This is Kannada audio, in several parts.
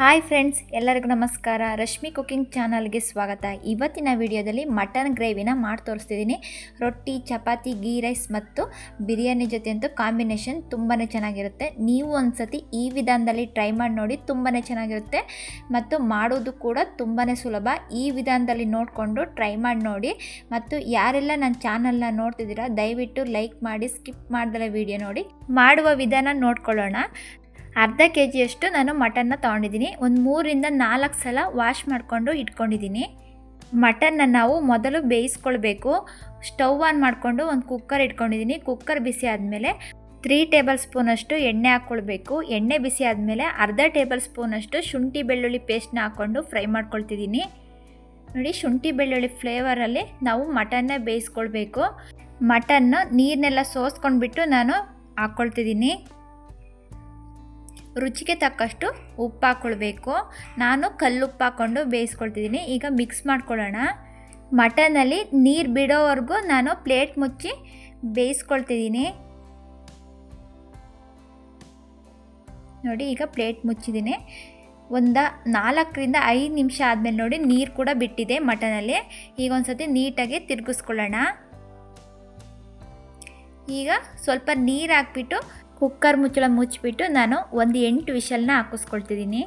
ಹಾಯ್ ಫ್ರೆಂಡ್ಸ್, ಎಲ್ಲರಿಗೂ ನಮಸ್ಕಾರ. ರಶ್ಮಿ ಕುಕಿಂಗ್ ಚಾನಲ್ಗೆ ಸ್ವಾಗತ. ಇವತ್ತಿನ ವಿಡಿಯೋದಲ್ಲಿ ಮಟನ್ ಗ್ರೇವಿನ ಮಾಡಿ ತೋರಿಸ್ತಿದ್ದೀನಿ. ರೊಟ್ಟಿ, ಚಪಾತಿ ಗೀ ರೈಸ್ ಮತ್ತು ಬಿರಿಯಾನಿ ಜೊತೆ ಅಂತೂ ಕಾಂಬಿನೇಷನ್ ತುಂಬಾ ಚೆನ್ನಾಗಿರುತ್ತೆ. ನೀವು ಒಂದ್ಸತಿ ಈ ವಿಧಾನದಲ್ಲಿ ಟ್ರೈ ಮಾಡಿ ನೋಡಿ ತುಂಬಾ ಚೆನ್ನಾಗಿರುತ್ತೆ ಮತ್ತು ಮಾಡೋದು ಕೂಡ ತುಂಬಾ ಸುಲಭ. ಈ ವಿಧಾನದಲ್ಲಿ ನೋಡಿಕೊಂಡು ಟ್ರೈ ಮಾಡಿ ನೋಡಿ ಮತ್ತು ಯಾರೆಲ್ಲ ನನ್ನ ಚಾನಲ್ನ ನೋಡ್ತಿದ್ದೀರಾ, ದಯವಿಟ್ಟು ಲೈಕ್ ಮಾಡಿ, ಸ್ಕಿಪ್ ಮಾಡಿದ್ರೆ ವಿಡಿಯೋ ನೋಡಿ. ಮಾಡುವ ವಿಧಾನ ನೋಡ್ಕೊಳ್ಳೋಣ. ಅರ್ಧ ಕೆ ಜಿಯಷ್ಟು ನಾನು ಮಟನ್ನ ತೊಗೊಂಡಿದ್ದೀನಿ. ಒಂದು ಮೂರಿಂದ ನಾಲ್ಕು ಸಲ ವಾಶ್ ಮಾಡಿಕೊಂಡು ಇಟ್ಕೊಂಡಿದ್ದೀನಿ. ಮಟನ್ನ ನಾವು ಮೊದಲು ಬೇಯಿಸ್ಕೊಳ್ಬೇಕು. ಸ್ಟವ್ ಆನ್ ಮಾಡಿಕೊಂಡು ಒಂದು ಕುಕ್ಕರ್ ಇಟ್ಕೊಂಡಿದ್ದೀನಿ. ಕುಕ್ಕರ್ ಬಿಸಿ ಆದಮೇಲೆ ತ್ರೀ ಟೇಬಲ್ ಸ್ಪೂನಷ್ಟು ಎಣ್ಣೆ ಹಾಕ್ಕೊಳ್ಬೇಕು ಎಣ್ಣೆ ಬಿಸಿ ಆದಮೇಲೆ ಅರ್ಧ ಟೇಬಲ್ ಸ್ಪೂನಷ್ಟು ಶುಂಠಿ ಬೆಳ್ಳುಳ್ಳಿ ಪೇಸ್ಟ್ನ ಹಾಕ್ಕೊಂಡು ಫ್ರೈ ಮಾಡ್ಕೊಳ್ತಿದ್ದೀನಿ. ನೋಡಿ, ಶುಂಠಿ ಬೆಳ್ಳುಳ್ಳಿ ಫ್ಲೇವರಲ್ಲಿ ನಾವು ಮಟನ್ನ ಬೇಯಿಸ್ಕೊಳ್ಬೇಕು. ಮಟನ್ನು ನೀರನ್ನೆಲ್ಲ ಸೋಸ್ಕೊಂಡ್ಬಿಟ್ಟು ನಾನು ಹಾಕ್ಕೊಳ್ತಿದ್ದೀನಿ ರುಚಿಗೆ ತಕ್ಕಷ್ಟು ಉಪ್ಪು ಹಾಕ್ಕೊಳ್ಬೇಕು ನಾನು ಕಲ್ಲುಪ್ಪು ಹಾಕ್ಕೊಂಡು ಬೇಯಿಸ್ಕೊಳ್ತಿದ್ದೀನಿ. ಈಗ ಮಿಕ್ಸ್ ಮಾಡ್ಕೊಳ್ಳೋಣ. ಮಟನಲ್ಲಿ ನೀರು ಬಿಡೋವರೆಗೂ ನಾನು ಪ್ಲೇಟ್ ಮುಚ್ಚಿ ಬೇಯಿಸ್ಕೊಳ್ತಿದ್ದೀನಿ. ನೋಡಿ, ಈಗ ಪ್ಲೇಟ್ ಮುಚ್ಚಿದ್ದೀನಿ. ಒಂದು ನಾಲ್ಕರಿಂದ ಐದು ನಿಮಿಷ ಆದಮೇಲೆ ನೋಡಿ, ನೀರು ಕೂಡ ಬಿಟ್ಟಿದೆ ಮಟನಲ್ಲಿ. ಈಗ ಒಂದು ಸತಿ ನೀಟಾಗಿ ತಿರುಗಿಸ್ಕೊಳ್ಳೋಣ. ಈಗ ಸ್ವಲ್ಪ ನೀರು ಹಾಕ್ಬಿಟ್ಟು ಕುಕ್ಕರ್ ಮುಚ್ಚಳ ಮುಚ್ಚಿಬಿಟ್ಟು ನಾನು ಒಂದು ಎಂಟು ವಿಷಲ್ನ ಹಾಕಿಸ್ಕೊಳ್ತಿದ್ದೀನಿ.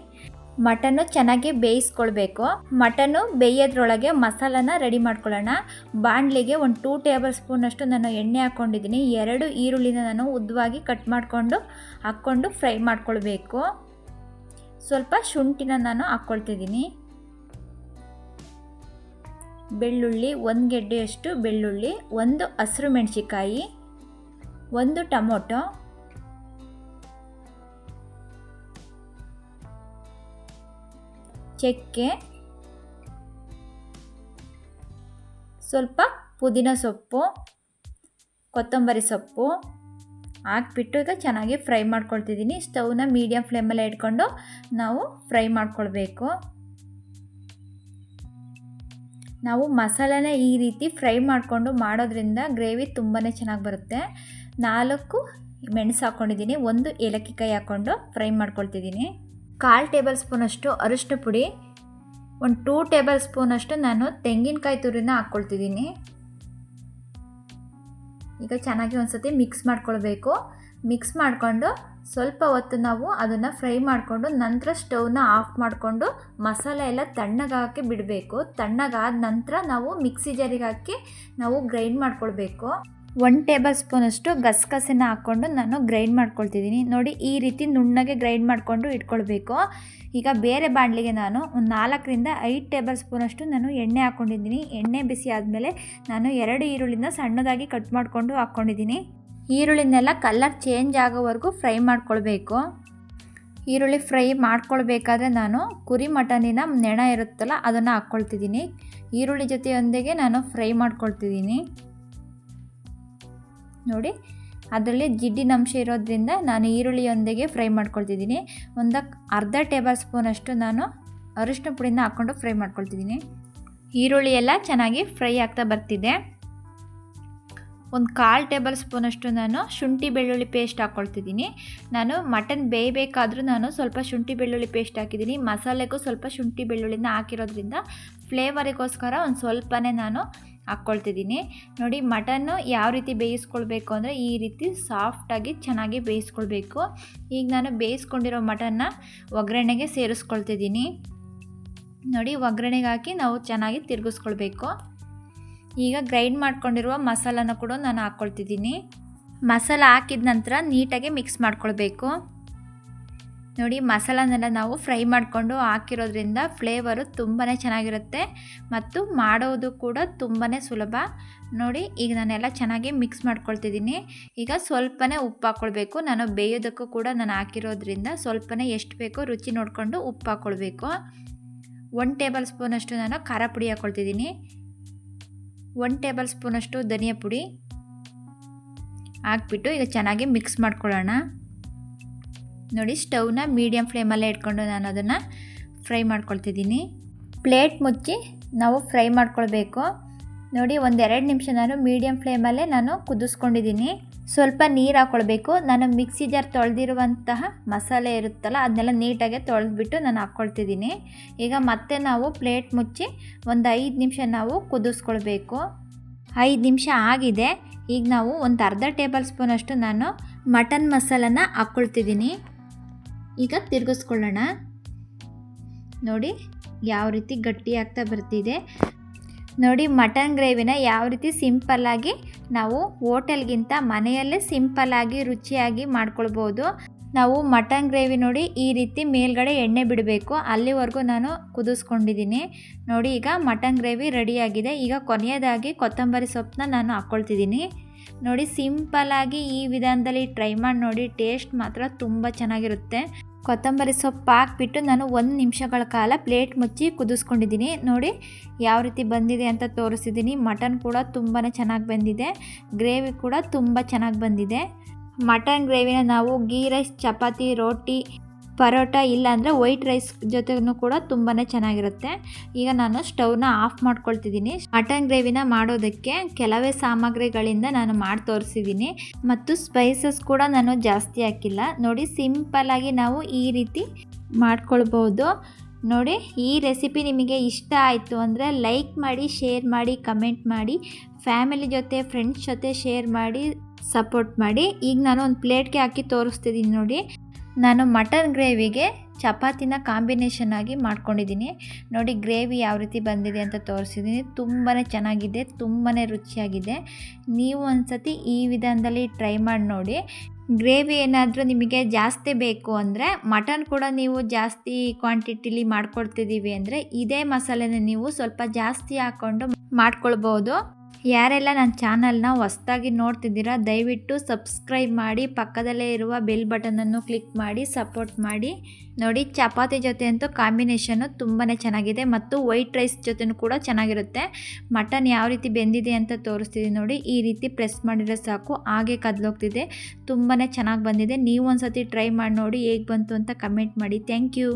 ಮಟನ್ನು ಚೆನ್ನಾಗಿ ಬೇಯಿಸ್ಕೊಳ್ಬೇಕು. ಮಟನ್ನು ಬೇಯೋದ್ರೊಳಗೆ ಮಸಾಲಾನ ರೆಡಿ ಮಾಡ್ಕೊಳ್ಳೋಣ. ಬಾಣಲಿಗೆ ಒಂದು ಟೂ ಟೇಬಲ್ ಸ್ಪೂನಷ್ಟು ನಾನು ಎಣ್ಣೆ ಹಾಕ್ಕೊಂಡಿದ್ದೀನಿ. ಎರಡು ಈರುಳ್ಳಿನ ನಾನು ಉದ್ದವಾಗಿ ಕಟ್ ಮಾಡಿಕೊಂಡು ಹಾಕ್ಕೊಂಡು ಫ್ರೈ ಮಾಡ್ಕೊಳ್ಬೇಕು. ಸ್ವಲ್ಪ ಶುಂಠಿನ ನಾನು ಹಾಕ್ಕೊಳ್ತಿದ್ದೀನಿ. ಬೆಳ್ಳುಳ್ಳಿ ಒಂದು ಗೆಡ್ಡೆಯಷ್ಟು ಬೆಳ್ಳುಳ್ಳಿ, ಒಂದು ಹಸಿರು ಮೆಣಸಿಕಾಯಿ ಒಂದು ಟೊಮೊಟೊ ಚಕ್ಕೆ, ಸ್ವಲ್ಪ ಪುದೀನ ಸೊಪ್ಪು, ಕೊತ್ತಂಬರಿ ಸೊಪ್ಪು ಹಾಕ್ಬಿಟ್ಟು ಈಗ ಚೆನ್ನಾಗಿ ಫ್ರೈ ಮಾಡ್ಕೊಳ್ತಿದ್ದೀನಿ. ಸ್ಟವ್ನ ಮೀಡಿಯಮ್ ಫ್ಲೇಮಲ್ಲಿ ಇಟ್ಕೊಂಡು ನಾವು ಫ್ರೈ ಮಾಡ್ಕೊಳ್ಬೇಕು. ನಾವು ಮಸಾಲೆನ ಈ ರೀತಿ ಫ್ರೈ ಮಾಡಿಕೊಂಡು ಮಾಡೋದ್ರಿಂದ ಗ್ರೇವಿ ತುಂಬಾ ಚೆನ್ನಾಗಿ ಬರುತ್ತೆ. ನಾಲ್ಕು ಮೆಣಸು ಹಾಕ್ಕೊಂಡಿದ್ದೀನಿ ಒಂದು ಏಲಕ್ಕಿ ಕಾಯಿ ಹಾಕ್ಕೊಂಡು ಫ್ರೈ ಮಾಡ್ಕೊಳ್ತಿದ್ದೀನಿ. ಕಾಲು ಟೇಬಲ್ ಸ್ಪೂನಷ್ಟು ಅರಿಶಿನ ಪುಡಿ, ಒಂದು ಟೂ ಟೇಬಲ್ ಸ್ಪೂನಷ್ಟು ನಾನು ತೆಂಗಿನಕಾಯಿ ತುರಿನ ಹಾಕ್ಕೊಳ್ತಿದ್ದೀನಿ. ಈಗ ಚೆನ್ನಾಗಿ ಒಂದು ಸತಿ ಮಿಕ್ಸ್ ಮಾಡ್ಕೊಳ್ಬೇಕು. ಮಿಕ್ಸ್ ಮಾಡಿಕೊಂಡು ಸ್ವಲ್ಪ ಹೊತ್ತು ನಾವು ಅದನ್ನು ಫ್ರೈ ಮಾಡಿಕೊಂಡು ನಂತರ ಸ್ಟೌವ್ನ ಆಫ್ ಮಾಡಿಕೊಂಡು ಮಸಾಲೆ ಎಲ್ಲ ತಣ್ಣಗಾಕಿ ಬಿಡಬೇಕು. ತಣ್ಣಗಾದ ನಂತರ ನಾವು ಮಿಕ್ಸಿ ಜಾರಿಗೆ ಹಾಕಿ ನಾವು ಗ್ರೈಂಡ್ ಮಾಡ್ಕೊಳ್ಬೇಕು. ಒನ್ ಟೇಬಲ್ ಸ್ಪೂನಷ್ಟು ಗಸಗಸೆನ ಹಾಕ್ಕೊಂಡು ನಾನು ಗ್ರೈಂಡ್ ಮಾಡ್ಕೊಳ್ತಿದ್ದೀನಿ. ನೋಡಿ, ಈ ರೀತಿ ನುಣ್ಣಗೆ ಗ್ರೈಂಡ್ ಮಾಡಿಕೊಂಡು ಇಟ್ಕೊಳ್ಬೇಕು. ಈಗ ಬೇರೆ ಬಾಣಲಿಗೆ ನಾನು ಒಂದು ನಾಲ್ಕರಿಂದ ಐದು ಟೇಬಲ್ ಸ್ಪೂನಷ್ಟು ನಾನು ಎಣ್ಣೆ ಹಾಕ್ಕೊಂಡಿದ್ದೀನಿ ಎಣ್ಣೆ ಬಿಸಿ ಆದಮೇಲೆ ನಾನು ಎರಡು ಈರುಳ್ಳಿನ ಸಣ್ಣದಾಗಿ ಕಟ್ ಮಾಡಿಕೊಂಡು ಹಾಕ್ಕೊಂಡಿದ್ದೀನಿ ಈರುಳ್ಳಿನೆಲ್ಲ ಕಲರ್ ಚೇಂಜ್ ಆಗೋವರೆಗೂ ಫ್ರೈ ಮಾಡ್ಕೊಳ್ಬೇಕು. ಈರುಳ್ಳಿ ಫ್ರೈ ಮಾಡ್ಕೊಳ್ಬೇಕಾದ್ರೆ ನಾನು ಕುರಿ ಮಟನಿನ ನೆಣ ಇರುತ್ತಲ್ಲ, ಅದನ್ನು ಹಾಕ್ಕೊಳ್ತಿದ್ದೀನಿ. ಈರುಳ್ಳಿ ಜೊತೆಯೊಂದಿಗೆ ನಾನು ಫ್ರೈ ಮಾಡ್ಕೊಳ್ತಿದ್ದೀನಿ. ನೋಡಿ. ಅದರಲ್ಲಿ ಜಿಡ್ಡಿನ ಅಂಶ ಇರೋದ್ರಿಂದ ನಾನು ಈರುಳ್ಳಿಯೊಂದಿಗೆ ಫ್ರೈ ಮಾಡ್ಕೊಳ್ತಿದ್ದೀನಿ. ಒಂದು ಅರ್ಧ ಟೇಬಲ್ ಸ್ಪೂನಷ್ಟು ನಾನು ಅರಿಶಿನ ಪುಡಿನ ಹಾಕ್ಕೊಂಡು ಫ್ರೈ ಮಾಡ್ಕೊಳ್ತಿದ್ದೀನಿ. ಈರುಳ್ಳಿ ಎಲ್ಲ ಚೆನ್ನಾಗಿ ಫ್ರೈ ಆಗ್ತಾ ಬರ್ತಿದೆ. ಒಂದು ಕಾಲು ಟೇಬಲ್ ಸ್ಪೂನಷ್ಟು ನಾನು ಶುಂಠಿ ಬೆಳ್ಳುಳ್ಳಿ ಪೇಸ್ಟ್ ಹಾಕ್ಕೊಳ್ತಿದ್ದೀನಿ. ನಾನು ಮಟನ್ ಬೇಯಬೇಕಾದ್ರೂ ನಾನು ಸ್ವಲ್ಪ ಶುಂಠಿ ಬೆಳ್ಳುಳ್ಳಿ ಪೇಸ್ಟ್ ಹಾಕಿದ್ದೀನಿ. ಮಸಾಲೆಗೂ ಸ್ವಲ್ಪ ಶುಂಠಿ ಬೆಳ್ಳುಳ್ಳಿನ ಹಾಕಿರೋದ್ರಿಂದ ಫ್ಲೇವರಿಗೋಸ್ಕರ ಒಂದು ಸ್ವಲ್ಪನೇ ನಾನು ಹಾಕ್ಕೊಳ್ತಿದ್ದೀನಿ. ನೋಡಿ, ಮಟನ್ನು ಯಾವ ರೀತಿ ಬೇಯಿಸ್ಕೊಳ್ಬೇಕು ಅಂದರೆ ಈ ರೀತಿ ಸಾಫ್ಟಾಗಿ ಚೆನ್ನಾಗಿ ಬೇಯಿಸ್ಕೊಳ್ಬೇಕು. ಈಗ ನಾನು ಬೇಯಿಸ್ಕೊಂಡಿರೋ ಮಟನ್ನ ಒಗ್ಗರಣೆಗೆ ಸೇರಿಸ್ಕೊಳ್ತಿದ್ದೀನಿ. ನೋಡಿ, ಒಗ್ಗರಣೆಗೆ ಹಾಕಿ ನಾವು ಚೆನ್ನಾಗಿ ತಿರುಗಿಸ್ಕೊಳ್ಬೇಕು. ಈಗ ಗ್ರೈಂಡ್ ಮಾಡ್ಕೊಂಡಿರುವ ಮಸಾಲನ ಕೂಡ ನಾನು ಹಾಕ್ಕೊಳ್ತಿದ್ದೀನಿ. ಮಸಾಲ ಹಾಕಿದ ನಂತರ ನೀಟಾಗಿ ಮಿಕ್ಸ್ ಮಾಡ್ಕೊಳ್ಬೇಕು. ನೋಡಿ, ಮಸಾಲನೆಲ್ಲ ನಾವು ಫ್ರೈ ಮಾಡಿಕೊಂಡು ಹಾಕಿರೋದ್ರಿಂದ ಫ್ಲೇವರು ತುಂಬಾ ಚೆನ್ನಾಗಿರುತ್ತೆ ಮತ್ತು ಮಾಡೋದು ಕೂಡ ತುಂಬಾ ಸುಲಭ. ನೋಡಿ, ಈಗ ನಾನೆಲ್ಲ ಚೆನ್ನಾಗಿ ಮಿಕ್ಸ್ ಮಾಡ್ಕೊಳ್ತಿದ್ದೀನಿ. ಈಗ ಸ್ವಲ್ಪನೇ ಉಪ್ಪು ಹಾಕ್ಕೊಳ್ಬೇಕು ನಾನು ಬೇಯೋದಕ್ಕೂ ಕೂಡ ನಾನು ಹಾಕಿರೋದ್ರಿಂದ ಸ್ವಲ್ಪನೇ ಎಷ್ಟು ಬೇಕೋ ರುಚಿ ನೋಡಿಕೊಂಡು ಉಪ್ಪು ಹಾಕ್ಕೊಳ್ಬೇಕು ಒನ್ ಟೇಬಲ್ ಸ್ಪೂನಷ್ಟು ನಾನು ಖಾರ ಪುಡಿ ಹಾಕ್ಕೊಳ್ತಿದ್ದೀನಿ ಒನ್ ಟೇಬಲ್ ಸ್ಪೂನಷ್ಟು ಧನಿಯಾ ಪುಡಿ ಹಾಕ್ಬಿಟ್ಟು ಈಗ ಚೆನ್ನಾಗಿ ಮಿಕ್ಸ್ ಮಾಡ್ಕೊಳ್ಳೋಣ. ನೋಡಿ ಸ್ಟವ್ನ ಮೀಡಿಯಮ್ ಫ್ಲೇಮಲ್ಲೇ ಇಟ್ಕೊಂಡು ನಾನು ಅದನ್ನು ಫ್ರೈ ಮಾಡ್ಕೊಳ್ತಿದ್ದೀನಿ. ಪ್ಲೇಟ್ ಮುಚ್ಚಿ ನಾವು ಫ್ರೈ ಮಾಡ್ಕೊಳ್ಬೇಕು. ನೋಡಿ ಒಂದೆರಡು ನಿಮಿಷ ನಾನು ಮೀಡಿಯಮ್ ಫ್ಲೇಮಲ್ಲೇ ನಾನು ಕುದಿಸ್ಕೊಂಡಿದ್ದೀನಿ. ಸ್ವಲ್ಪ ನೀರು ಹಾಕ್ಕೊಳ್ಬೇಕು ನಾನು ಮಿಕ್ಸಿ ಜಾರ್ ತೊಳೆದಿರುವಂತಹ ಮಸಾಲೆ ಇರುತ್ತಲ್ಲ, ಅದನ್ನೆಲ್ಲ ನೀಟಾಗಿ ತೊಳೆದ್ಬಿಟ್ಟು ನಾನು ಹಾಕ್ಕೊಳ್ತಿದ್ದೀನಿ ಈಗ ಮತ್ತೆ ನಾವು ಪ್ಲೇಟ್ ಮುಚ್ಚಿ ಒಂದು ಐದು ನಿಮಿಷ ನಾವು ಕುದಿಸ್ಕೊಳ್ಬೇಕು. ಐದು ನಿಮಿಷ ಆಗಿದೆ. ಈಗ ನಾವು ಒಂದು ಅರ್ಧ ಟೇಬಲ್ ಸ್ಪೂನಷ್ಟು ನಾನು ಮಟನ್ ಮಸಾಲನ ಹಾಕ್ಕೊಳ್ತಿದ್ದೀನಿ ಈಗ ತಿರುಗಿಸ್ಕೊಳ್ಳೋಣ. ನೋಡಿ ಯಾವ ರೀತಿ ಗಟ್ಟಿ ಆಗ್ತಾ ಬರ್ತಿದೆ. ನೋಡಿ ಮಟನ್ ಗ್ರೇವಿನ ಯಾವ ರೀತಿ ಸಿಂಪಲ್ಲಾಗಿ ನಾವು ಹೋಟೆಲ್ಗಿಂತ ಮನೆಯಲ್ಲೇ ಸಿಂಪಲ್ಲಾಗಿ ರುಚಿಯಾಗಿ ಮಾಡ್ಕೊಳ್ಬೋದು. ನಾವು ಮಟನ್ ಗ್ರೇವಿ ನೋಡಿ ಈ ರೀತಿ ಮೇಲ್ಗಡೆ ಎಣ್ಣೆ ಬಿಡಬೇಕು. ಅಲ್ಲಿವರೆಗೂ ನಾನು ಕುದಿಸ್ಕೊಂಡಿದ್ದೀನಿ. ನೋಡಿ ಈಗ ಮಟನ್ ಗ್ರೇವಿ ರೆಡಿಯಾಗಿದೆ ಈಗ ಕೊನೆಯದಾಗಿ ಕೊತ್ತಂಬರಿ ಸೊಪ್ಪನ್ನ ನಾನು ಹಾಕ್ಕೊಳ್ತಿದ್ದೀನಿ. ನೋಡಿ ಸಿಂಪಲ್ಲಾಗಿ ಈ ವಿಧಾನದಲ್ಲಿ ಟ್ರೈ ಮಾಡಿ ನೋಡಿ ಟೇಸ್ಟ್ ಮಾತ್ರ ತುಂಬ ಚೆನ್ನಾಗಿರುತ್ತೆ. ಕೊತ್ತಂಬರಿ ಸೊಪ್ಪು ಹಾಕ್ಬಿಟ್ಟು ನಾನು ಒಂದು ನಿಮಿಷಗಳ ಕಾಲ ಪ್ಲೇಟ್ ಮುಚ್ಚಿ ಕುದಿಸ್ಕೊಂಡಿದ್ದೀನಿ. ನೋಡಿ, ಯಾವ ರೀತಿ ಬಂದಿದೆ ಅಂತ ತೋರಿಸಿದ್ದೀನಿ. ಮಟನ್ ಕೂಡ ತುಂಬಾ ಚೆನ್ನಾಗಿ ಬಂದಿದೆ. ಗ್ರೇವಿ ಕೂಡ ತುಂಬ ಚೆನ್ನಾಗಿ ಬಂದಿದೆ. ಮಟನ್ ಗ್ರೇವಿನ ನಾವು ಗೀ ರೈಸ್ ಚಪಾತಿ, ರೋಟಿ ಪರೋಟ ಇಲ್ಲಾಂದರೆ ವೈಟ್ ರೈಸ್ ಜೊತೆಗೂ ಕೂಡ ತುಂಬಾ ಚೆನ್ನಾಗಿರುತ್ತೆ. ಈಗ ನಾನು ಸ್ಟವ್ನ ಆಫ್ ಮಾಡ್ಕೊಳ್ತಿದ್ದೀನಿ. ಮಟನ್ ಗ್ರೇವಿನ ಮಾಡೋದಕ್ಕೆ ಕೆಲವೇ ಸಾಮಗ್ರಿಗಳಿಂದ ನಾನು ಮಾಡಿ ತೋರಿಸಿದ್ದೀನಿ. ಮತ್ತು ಸ್ಪೈಸಸ್ ಕೂಡ ನಾನು ಜಾಸ್ತಿ ಹಾಕಿಲ್ಲ. ನೋಡಿ ಸಿಂಪಲ್ಲಾಗಿ ನಾವು ಈ ರೀತಿ ಮಾಡ್ಕೊಳ್ಬೋದು. ನೋಡಿ, ಈ ರೆಸಿಪಿ ನಿಮಗೆ ಇಷ್ಟ ಆಯಿತು ಅಂದರೆ ಲೈಕ್ ಮಾಡಿ ಶೇರ್ ಮಾಡಿ ಕಮೆಂಟ್ ಮಾಡಿ ಫ್ಯಾಮಿಲಿ ಜೊತೆ ಫ್ರೆಂಡ್ಸ್ ಜೊತೆ ಶೇರ್ ಮಾಡಿ ಸಪೋರ್ಟ್ ಮಾಡಿ. ಈಗ ನಾನು ಒಂದು ಪ್ಲೇಟ್ಗೆ ಹಾಕಿ ತೋರಿಸ್ತಿದ್ದೀನಿ ನೋಡಿ. ನಾನು ಮಟನ್ ಗ್ರೇವಿಗೆ ಚಪಾತಿನ ಕಾಂಬಿನೇಷನ್ ಆಗಿ ಮಾಡ್ಕೊಂಡಿದ್ದೀನಿ. ನೋಡಿ ಗ್ರೇವಿ ಯಾವ ರೀತಿ ಬಂದಿದೆ ಅಂತ ತೋರಿಸಿದ್ದೀನಿ. ತುಂಬಾ ಚೆನ್ನಾಗಿದೆ ತುಂಬಾ ರುಚಿಯಾಗಿದೆ. ನೀವು ಒಂದ್ಸತಿ ಈ ವಿಧಾನದಲ್ಲಿ ಟ್ರೈ ಮಾಡಿ ನೋಡಿ. ಗ್ರೇವಿ ಏನಾದರೂ ನಿಮಗೆ ಜಾಸ್ತಿ ಬೇಕು ಅಂದರೆ ಮಟನ್ ಕೂಡ ನೀವು ಜಾಸ್ತಿ ಕ್ವಾಂಟಿಟಿಲಿ ಮಾಡ್ಕೊಡ್ತಿದ್ದೀವಿ ಅಂದರೆ ಇದೇ ಮಸಾಲೆನ ನೀವು ಸ್ವಲ್ಪ ಜಾಸ್ತಿ ಹಾಕ್ಕೊಂಡು ಮಾಡ್ಕೊಳ್ಬೋದು. ಯಾರೆಲ್ಲ ನನ್ನ ಚಾನಲ್ನ ಹೊಸ್ದಾಗಿ ನೋಡ್ತಿದ್ದೀರಾ, ದಯವಿಟ್ಟು ಸಬ್ಸ್ಕ್ರೈಬ್ ಮಾಡಿ, ಪಕ್ಕದಲ್ಲೇ ಇರುವ ಬೆಲ್ ಬಟನನ್ನು ಕ್ಲಿಕ್ ಮಾಡಿ, ಸಪೋರ್ಟ್ ಮಾಡಿ. ನೋಡಿ, ಚಪಾತಿ ಜೊತೆ ಅಂತೂ ಕಾಂಬಿನೇಷನು ತುಂಬಾ ಚೆನ್ನಾಗಿದೆ ಮತ್ತು ವೈಟ್ ರೈಸ್ ಜೊತೆನೂ ಕೂಡ ಚೆನ್ನಾಗಿರುತ್ತೆ. ಮಟನ್ ಯಾವ ರೀತಿ ಬೆಂದಿದೆ ಅಂತ ತೋರಿಸ್ತಿದ್ದೀನಿ ನೋಡಿ, ಈ ರೀತಿ ಪ್ರೆಸ್ ಮಾಡಿದ್ರೆ ಸಾಕು, ಹಾಗೆ ಕದ್ಲೋಗ್ತಿದೆ. ತುಂಬಾ ಚೆನ್ನಾಗಿ ಬಂದಿದೆ. ನೀವು ಒಂದು ಸತಿ ಟ್ರೈ ಮಾಡಿ ನೋಡಿ, ಹೇಗೆ ಬಂತು ಅಂತ ಕಮೆಂಟ್ ಮಾಡಿ. Thank you.